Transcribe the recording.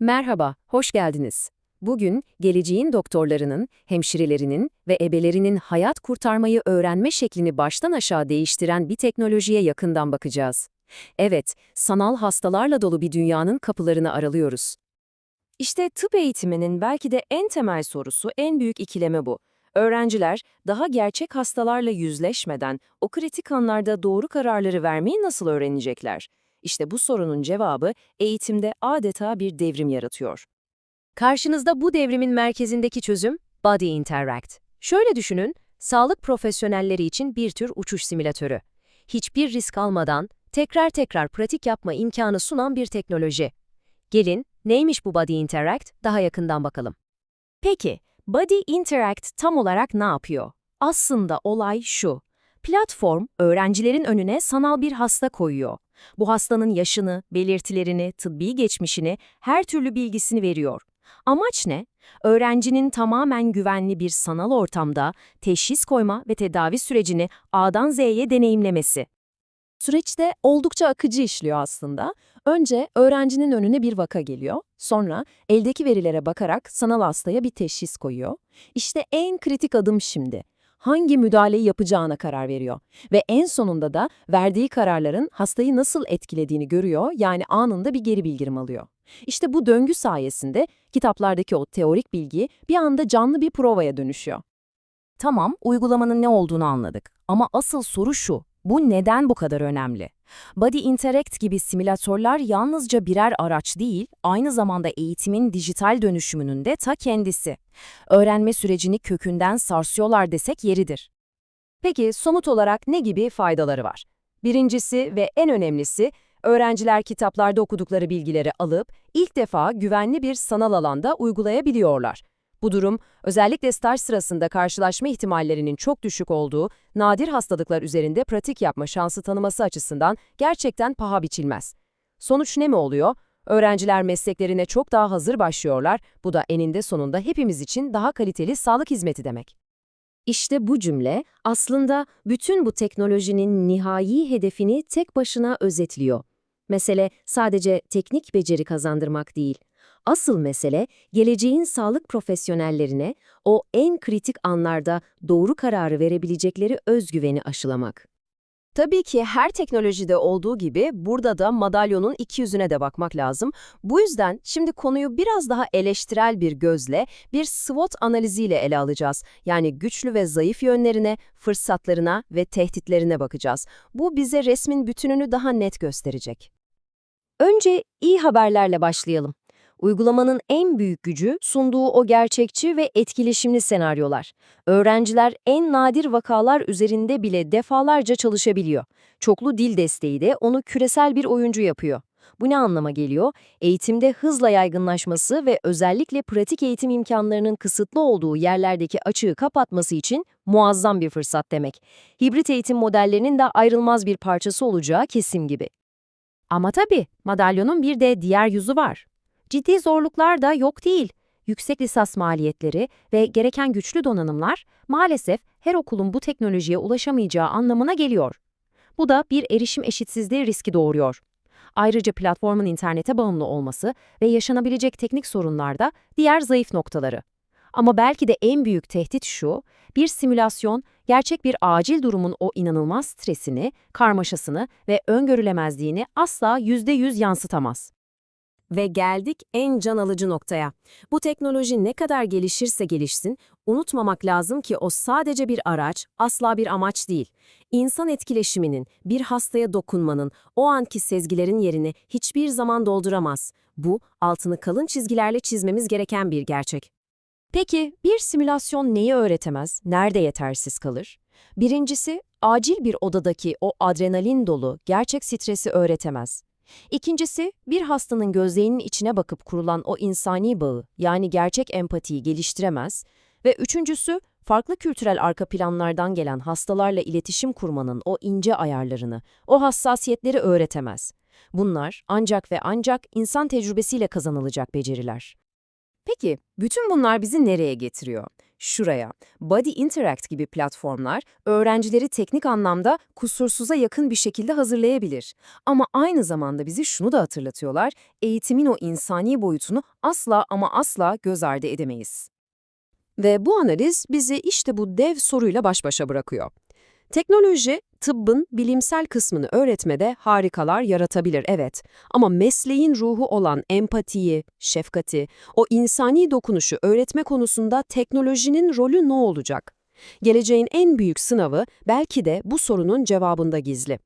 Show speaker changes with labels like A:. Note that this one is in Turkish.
A: Merhaba, hoş geldiniz. Bugün geleceğin doktorlarının, hemşirelerinin ve ebelerinin hayat kurtarmayı öğrenme şeklini baştan aşağı değiştiren bir teknolojiye yakından bakacağız. Evet, sanal hastalarla dolu bir dünyanın kapılarını aralıyoruz.
B: İşte tıp eğitiminin belki de en temel sorusu, en büyük ikileme bu. Öğrenciler daha gerçek hastalarla yüzleşmeden o kritik anlarda doğru kararları vermeyi nasıl öğrenecekler? İşte bu sorunun cevabı eğitimde adeta bir devrim yaratıyor.
A: Karşınızda bu devrimin merkezindeki çözüm Body Interact. Şöyle düşünün, sağlık profesyonelleri için bir tür uçuş simülatörü. Hiçbir risk almadan tekrar tekrar pratik yapma imkanı sunan bir teknoloji. Gelin, neymiş bu Body Interact daha yakından bakalım.
B: Peki, Body Interact tam olarak ne yapıyor? Aslında olay şu. Platform, öğrencilerin önüne sanal bir hasta koyuyor. Bu hastanın yaşını, belirtilerini, tıbbi geçmişini, her türlü bilgisini veriyor. Amaç ne? Öğrencinin tamamen güvenli bir sanal ortamda teşhis koyma ve tedavi sürecini A'dan Z'ye deneyimlemesi. Süreçte oldukça akıcı işliyor aslında. Önce öğrencinin önüne bir vaka geliyor, sonra eldeki verilere bakarak sanal hastaya bir teşhis koyuyor. İşte en kritik adım şimdi. Hangi müdahaleyi yapacağına karar veriyor ve en sonunda da verdiği kararların hastayı nasıl etkilediğini görüyor, yani anında bir geri bildirim alıyor. İşte bu döngü sayesinde kitaplardaki o teorik bilgi bir anda canlı bir provaya dönüşüyor. Tamam, uygulamanın ne olduğunu anladık. Ama asıl soru şu, bu neden bu kadar önemli? Body Interact gibi simülatörler yalnızca birer araç değil, aynı zamanda eğitimin dijital dönüşümünün de ta kendisi. Öğrenme sürecini kökünden sarsıyorlar desek yeridir. Peki somut olarak ne gibi faydaları var? Birincisi ve en önemlisi, öğrenciler kitaplarda okudukları bilgileri alıp ilk defa güvenli bir sanal alanda uygulayabiliyorlar. Bu durum, özellikle staj sırasında karşılaşma ihtimallerinin çok düşük olduğu nadir hastalıklar üzerinde pratik yapma şansı tanıması açısından gerçekten paha biçilmez. Sonuç ne mi oluyor? Öğrenciler mesleklerine çok daha hazır başlıyorlar, bu da eninde sonunda hepimiz için daha kaliteli sağlık hizmeti demek.
A: İşte bu cümle aslında bütün bu teknolojinin nihai hedefini tek başına özetliyor. Mesele sadece teknik beceri kazandırmak değil. Asıl mesele geleceğin sağlık profesyonellerine o en kritik anlarda doğru kararı verebilecekleri özgüveni aşılamak.
B: Tabii ki her teknolojide olduğu gibi burada da madalyonun iki yüzüne de bakmak lazım. Bu yüzden şimdi konuyu biraz daha eleştirel bir gözle, bir SWOT analiziyle ele alacağız. Yani güçlü ve zayıf yönlerine, fırsatlarına ve tehditlerine bakacağız. Bu bize resmin bütününü daha net gösterecek. Önce iyi haberlerle başlayalım. Uygulamanın en büyük gücü sunduğu o gerçekçi ve etkileşimli senaryolar. Öğrenciler en nadir vakalar üzerinde bile defalarca çalışabiliyor. Çoklu dil desteği de onu küresel bir oyuncu yapıyor. Bu ne anlama geliyor? Eğitimde hızla yaygınlaşması ve özellikle pratik eğitim imkanlarının kısıtlı olduğu yerlerdeki açığı kapatması için muazzam bir fırsat demek. Hibrit eğitim modellerinin de ayrılmaz bir parçası olacağı kesim gibi. Ama tabii madalyonun bir de diğer yüzü var. Ciddi zorluklar da yok değil. Yüksek lisans maliyetleri ve gereken güçlü donanımlar maalesef her okulun bu teknolojiye ulaşamayacağı anlamına geliyor. Bu da bir erişim eşitsizliği riski doğuruyor. Ayrıca platformun internete bağımlı olması ve yaşanabilecek teknik sorunlar da diğer zayıf noktaları. Ama belki de en büyük tehdit şu, bir simülasyon gerçek bir acil durumun o inanılmaz stresini, karmaşasını ve öngörülemezliğini asla %100 yansıtamaz. Ve geldik en can alıcı noktaya. Bu teknoloji ne kadar gelişirse gelişsin, unutmamak lazım ki o sadece bir araç, asla bir amaç değil. İnsan etkileşiminin, bir hastaya dokunmanın, o anki sezgilerin yerini hiçbir zaman dolduramaz. Bu, altını kalın çizgilerle çizmemiz gereken bir gerçek. Peki, bir simülasyon neyi öğretemez, nerede yetersiz kalır? Birincisi, acil bir odadaki o adrenalin dolu, gerçek stresi öğretemez. İkincisi, bir hastanın gözlerinin içine bakıp kurulan o insani bağı, yani gerçek empatiyi geliştiremez. Ve üçüncüsü, farklı kültürel arka planlardan gelen hastalarla iletişim kurmanın o ince ayarlarını, o hassasiyetleri öğretemez. Bunlar ancak ve ancak insan tecrübesiyle kazanılacak beceriler. Peki, bütün bunlar bizi nereye getiriyor? Şuraya. Body Interact gibi platformlar öğrencileri teknik anlamda kusursuza yakın bir şekilde hazırlayabilir. Ama aynı zamanda bizi şunu da hatırlatıyorlar, eğitimin o insani boyutunu asla ama asla göz ardı edemeyiz.
C: Ve bu analiz bizi işte bu dev soruyla baş başa bırakıyor. Teknoloji, tıbbın bilimsel kısmını öğretmede harikalar yaratabilir evet. Ama mesleğin ruhu olan empatiyi, şefkati, o insani dokunuşu öğretme konusunda teknolojinin rolü ne olacak? Geleceğin en büyük sınavı belki de bu sorunun cevabında gizli.